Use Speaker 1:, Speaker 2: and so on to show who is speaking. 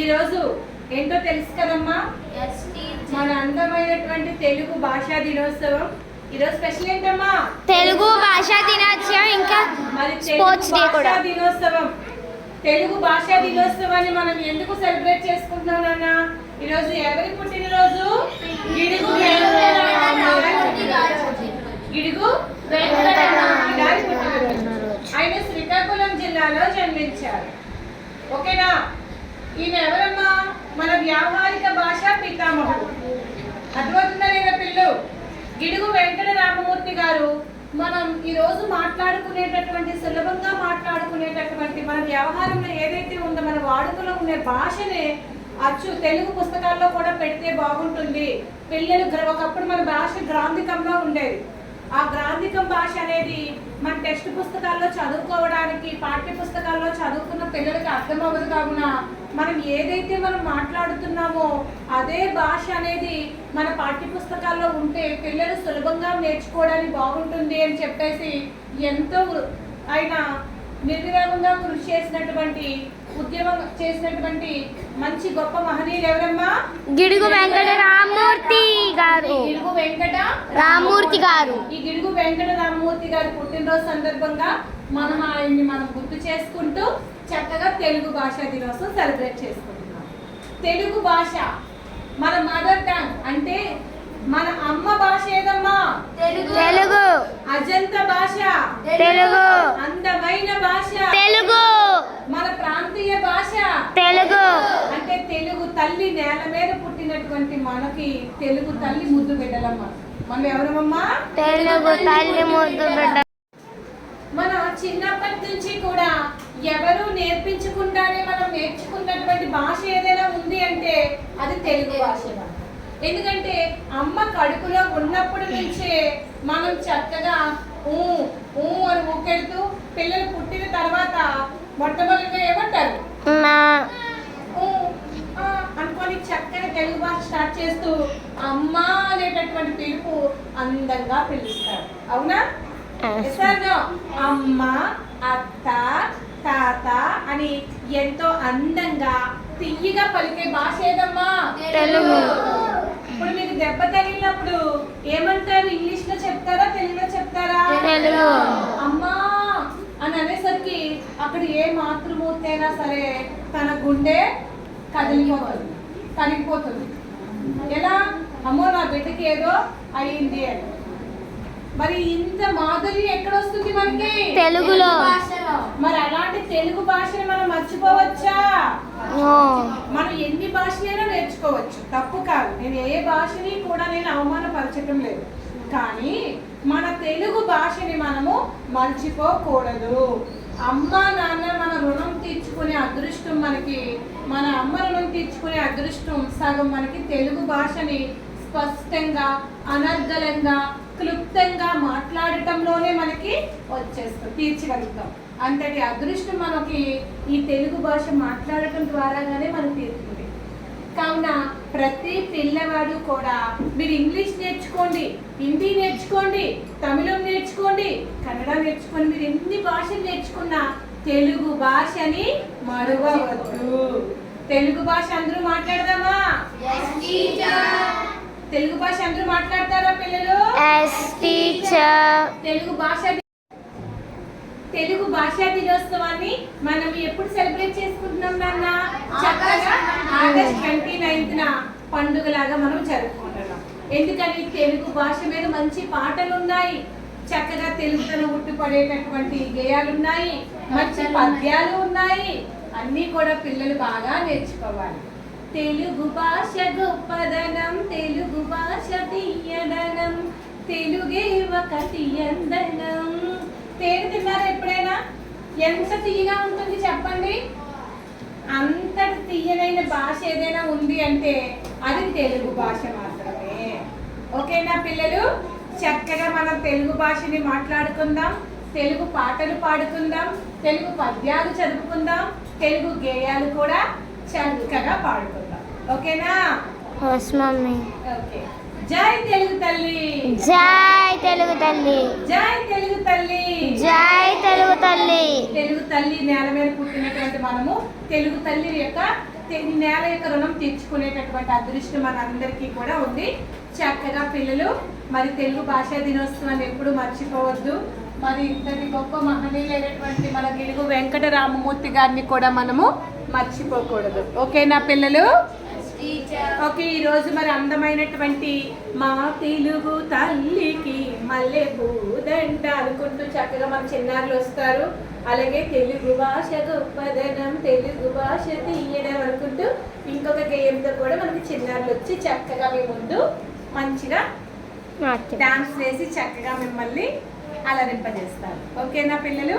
Speaker 1: ఈరోజు ఏంటో తెలుసు కదమ్మా? మన అందమైనటువంటి తెలుగు భాషా దినోత్సవం. ఈరోజు స్పెషల్ ఏంటమ్మా?
Speaker 2: తెలుగు భాషా దినోత్సవం ఇంకా
Speaker 1: మరి
Speaker 2: స్పోర్ట్స్ డే
Speaker 1: తెలుగు
Speaker 2: కూడా.
Speaker 1: భాషా దినోత్సవం. తెలుగు భాషా దినోత్సవాన్ని మనం ఎందుకు సెలబ్రేట్ చేసుకుంటున్నాం నాన్న? ఈరోజు ఎవరి పుట్టినరోజు? గిడుగు గిడుగు గారి పుట్టినరోజు. ఆయన శ్రీకాకుళం జిల్లాలో జన్మించారు. ఓకేనా? ఈయన ఎవరమ్మా మన వ్యావహారిక భాష పితామహుడు. అర్థమవుతుందా లేదా పిల్లలు గిడుగు వెంకట రామమూర్తి గారు మనం ఈరోజు మాట్లాడుకునేటటువంటి సులభంగా మాట్లాడుకునేటటువంటి మన వ్యవహారంలో ఏదైతే ఉందో మన వాడుకలో ఉండే భాషనే అచ్చు తెలుగు పుస్తకాల్లో కూడా పెడితే బాగుంటుంది. పిల్లలు ఒకప్పుడు మన భాష గ్రాంధికంగా ఉండేది. ఆ గ్రాంధికం భాష అనేది మన టెక్స్ట్ పుస్తకాల్లో చదువుకోవడానికి పాఠ్య పుస్తకాల్లో చదువుకున్న పిల్లలకి అర్థం అవ్వదు కావున మనం ఏదైతే మనం మాట్లాడుతున్నామో అదే భాష అనేది మన పాఠ్య పుస్తకాల్లో ఉంటే పిల్లలు సులభంగా నేర్చుకోవడానికి బాగుంటుంది అని చెప్పేసి ఎంతో ఆయన నిర్విరామంగా కృషి చేసినటువంటి ఉద్యమం చేసినటువంటి మంచి గొప్ప మహనీయులు ఎవరమ్మా?
Speaker 2: గిడుగు వెంకట రామ్మూర్తి గారు.
Speaker 1: గిడుగు వెంకట
Speaker 2: రామ్మూర్తి గారు.
Speaker 1: ఈ గిడుగు వెంకట రామమూర్తి గారి పుట్టినరోజు సందర్భంగా మనం ఆయన్ని మనం గుర్తు చేసుకుంటూ చక్కగా తెలుగు భాషా దినోత్సవం సెలబ్రేట్ చేసుకుంటున్నాం. తెలుగు భాష మన మదర్ టంగ్ అంటే మన అమ్మ భాష ఏదమ్మా?
Speaker 2: తెలుగు.
Speaker 1: అజంత భాష.
Speaker 2: తెలుగు.
Speaker 1: అందమైన భాష.
Speaker 2: తెలుగు.
Speaker 1: మన ప్రాంతీయ భాష.
Speaker 2: తెలుగు.
Speaker 1: అంటే తెలుగు తల్లి నేల మీద పుట్టినటువంటి మనకి తెలుగు తల్లి ముద్దు బిడ్డలమ్మ. మనం ఎవరమ్మా
Speaker 2: తెలుగు తల్లి ముద్దు బిడ్డ.
Speaker 1: మన చిన్నప్పటి నుంచి కూడా ఎవరు నేర్పించకుండానే మనం నేర్చుకున్నటువంటి భాష ఏదైనా ఉంది అంటే అది తెలుగు భాష. ఎందుకంటే అమ్మ కడుపులో ఉన్నప్పటి నుంచే మనం చక్కగా ఊ ఊ అని ఊకెడుతూ పిల్లలు పుట్టిన తర్వాత మొట్టమొదటిగా ఏమంటారు? అనుకొని చక్కగా తెలుగు భాష స్టార్ట్ చేస్తూ అమ్మ అనేటటువంటి పిలుపు అందంగా పిలుస్తారు. అవునా? అమ్మ అత్త తాత అని ఎంతో అందంగా తియ్యగా పలికే భాష ఏదమ్మా?
Speaker 2: తెలుగు.
Speaker 1: దెబ్బ తగిలినప్పుడు ఏమంటారు? ఇంగ్లీష్లో చెప్తారా? తెలుగులో చెప్తారా. అమ్మా! అని అనేసరికి అక్కడ ఏ మాతృమూర్తి అయినా సరే తన గుండె కదిలిపోతుంది. కరిగిపోతుంది. ఎలా? అమ్మో నా బిడ్డకి ఏదో అయ్యింది అని. మరి ఇంత మాధుర్యం ఎక్కడ వస్తుంది మనకి?
Speaker 2: తెలుగులో.
Speaker 1: మరి అలాంటి తెలుగు భాషని మనం మర్చిపోవచ్చా. మనం ఎన్ని భాషలైనా నేర్చుకోవచ్చు. తప్పు కాదు. నేను ఏ భాషని కూడా నేను అవమానపరచటం లేదు. కానీ మన తెలుగు భాషని మనము మర్చిపోకూడదు. అమ్మ నాన్న మన రుణం తీర్చుకునే అదృష్టం మనకి మన అమ్మ రుణం తీర్చుకునే అదృష్టం సగం మనకి తెలుగు భాషని స్పష్టంగా అనర్గళంగా క్లుప్తంగా మాట్లాడటంలోనే మనకి వచ్చేస్తాం తీర్చగలుగుతాం. అంతటి అదృష్టం మనకి ఈ తెలుగు భాష మాట్లాడటం ద్వారాగానే మనకు తీరుతుంది కావున ప్రతి పిల్లవాడు కూడా మీరు ఇంగ్లీష్ నేర్చుకోండి హిందీ నేర్చుకోండి తమిళం నేర్చుకోండి కన్నడ నేర్చుకోండి మీరు ఎన్ని భాషలు నేర్చుకున్నా తెలుగు భాషని మరువవద్దు. తెలుగు భాష అందరూ మాట్లాడదామా? తెలుగు భాష అందరూ మాట్లాడతారా పిల్లలు? తెలుగు భాష తెలుగు భాషా దినోత్సవాన్ని మనం ఎప్పుడు సెలబ్రేట్ చేసుకుంటున్నాం నాన్న? చక్కగా ఆగస్ట్ ట్వంటీ నైన్త్న పండుగలాగా మనం జరుపుకుంటున్నాం. ఎందుకని తెలుగు భాష మీద మంచి పాటలు ఉన్నాయి చక్కగా తెలుగుతను ఉట్టిపడేటటువంటి గేయాలు ఉన్నాయి. మంచి పద్యాలు ఉన్నాయి. అన్నీ కూడా పిల్లలు బాగా నేర్చుకోవాలి. తెలుగు భాష గొప్పదనం తెలుగు భాష తీయదనం తెలుగే ఒక తీయందనం తేనె తిన్నారా ఎప్పుడైనా? ఎంత తీయగా ఉంటుంది చెప్పండి. అంతటి తీయనైన భాష ఏదైనా ఉంది అంటే అది తెలుగు భాష మాత్రమే. ఓకేనా పిల్లలు? చక్కగా మనం తెలుగు భాషని మాట్లాడుకుందాం తెలుగు పాటలు పాడుకుందాం తెలుగు పద్యాలు చదువుకుందాం తెలుగు గేయాలు కూడా చక్కగా పాడుకుందాం. ఓకేనా? ఓకే. జై తెలుగు తల్లి.
Speaker 2: జై తెలుగు తల్లి.
Speaker 1: జై తెలుగు తల్లి.
Speaker 2: జై తెలుగు తల్లి.
Speaker 1: తెలుగు తల్లి నేల మీద పుట్టినటువంటి మనము తెలుగు తల్లి యొక్క నేల యొక్క రుణం తీర్చుకునేటటువంటి అదృష్టం మనందరికీ కూడా ఉంది. చక్కగా పిల్లలు మరి తెలుగు భాషా దినోత్సవాన్ని ఎప్పుడు మర్చిపోవద్దు. మరి ఇంతటి గొప్ప మహనీయులైనటువంటి మన గిడుగు వెంకట రామమూర్తి గారిని కూడా మనము మర్చిపోకూడదు. ఓకేనా పిల్లలు? ఓకే ఈ రోజు మరి అందమైనటువంటి మా తెలుగు తల్లికి మల్లె పూదండ అనుకుంటూ చక్కగా మన చిన్నారులు వస్తారు. అలాగే తెలుగు భాష గొప్పదనం తెలుగు భాష తీయడం అనుకుంటూ ఇంకొక గేయంతో కూడా మనకి చిన్నారులు వచ్చి చక్కగా మీ ముందు మంచిగా డాన్స్ వేసి చక్కగా మిమ్మల్ని అలరింపజేస్తారు. ఓకేనా పిల్లలు?